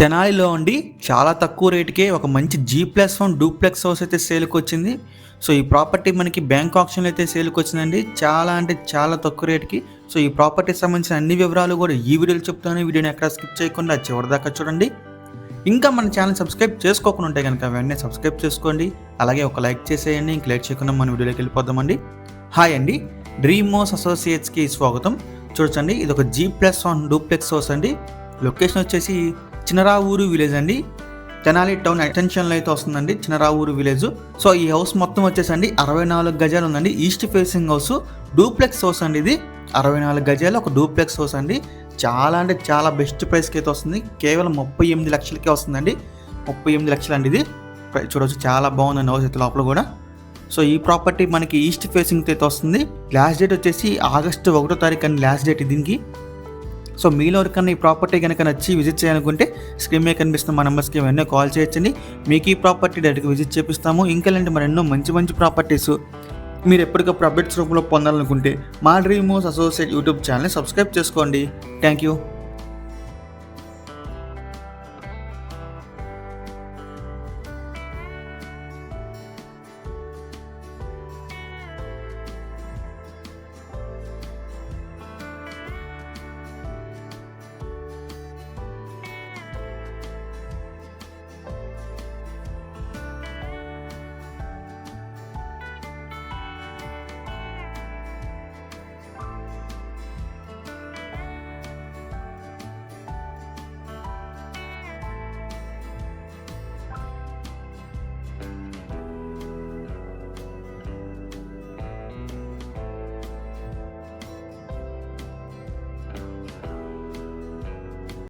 తెనాలిలో ఉండి చాలా తక్కువ రేటుకే ఒక మంచి G plus one duplex house అయితే సేల్కి వచ్చింది సో ఈ ప్రాపర్టీ మనకి బ్యాంక్ ఆప్షన్లో అయితే సేల్కి వచ్చిందండి చాలా అంటే చాలా తక్కువ రేటుకి. సో ఈ ప్రాపర్టీకి సంబంధించిన అన్ని వివరాలు కూడా ఈ వీడియోలో చెప్తాను. వీడియోని ఎక్కడ స్కిప్ చేయకుండా చివరిదాకా చూడండి. ఇంకా మన ఛానల్ సబ్స్క్రైబ్ చేసుకోకుండా ఉంటే కనుక వెంటనే సబ్స్క్రైబ్ చేసుకోండి. అలాగే ఒక లైక్ చేసేయండి. ఇంక లైక్ చేయకుండా మన వీడియోలోకి వెళ్ళిపోదామండి. హాయ్ అండి. డ్రీమోస్ అసోసియేట్స్కి స్వాగతం. చూడండి ఇది ఒక G plus one duplex house అండి. లొకేషన్ వచ్చేసి చినరావూరు విలేజ్ అండి. తెనాలి టౌన్ అటెన్షన్లో అయితే వస్తుందండి చినరావూరు విలేజ్. సో ఈ హౌస్ మొత్తం వచ్చేసండి అరవై నాలుగు గజాలు ఉందండి. East facing house duplex house అండి ఇది. అరవై నాలుగు గజాలు ఒక డూప్లెక్స్ హౌస్ అండి. చాలా అంటే చాలా బెస్ట్ ప్రైస్కి అయితే వస్తుంది. కేవలం ముప్పై ఎనిమిది లక్షలకే వస్తుందండి. ముప్పై ఎనిమిది లక్షలు అండి ఇది. చూడవచ్చు చాలా బాగుందండి హౌస్ అయితే లోపల కూడా. సో ఈ ప్రాపర్టీ మనకి ఈస్ట్ ఫేసింగ్ అయితే వస్తుంది. లాస్ట్ డేట్ వచ్చేసి ఆగస్టు ఒకటో తారీఖు అండి లాస్ట్ డేట్ దీనికి. సో మీలో ఎవరికన్నా ఈ ప్రాపర్టీ కనుక నచ్చి విజిట్ చేయాలనుకుంటే స్క్రీన్ మీద కనిపిస్తున్న మా నెంబర్స్కి వెన్నో కాల్ చేయొచ్చండి. మీకు ఈ ప్రాపర్టీ డైరెక్ట్గా విజిట్ చేపిస్తాము. ఇంకా లాంటి మరి ఎన్నో మంచి మంచి ప్రాపర్టీస్ మీరు ఎప్పటికప్పుడు అప్డేట్స్ రూపంలో పొందాలనుకుంటే మా డ్రీమోస్ అసోసియేట్ యూట్యూబ్ ఛానల్ని సబ్స్క్రైబ్ చేసుకోండి. Thank you.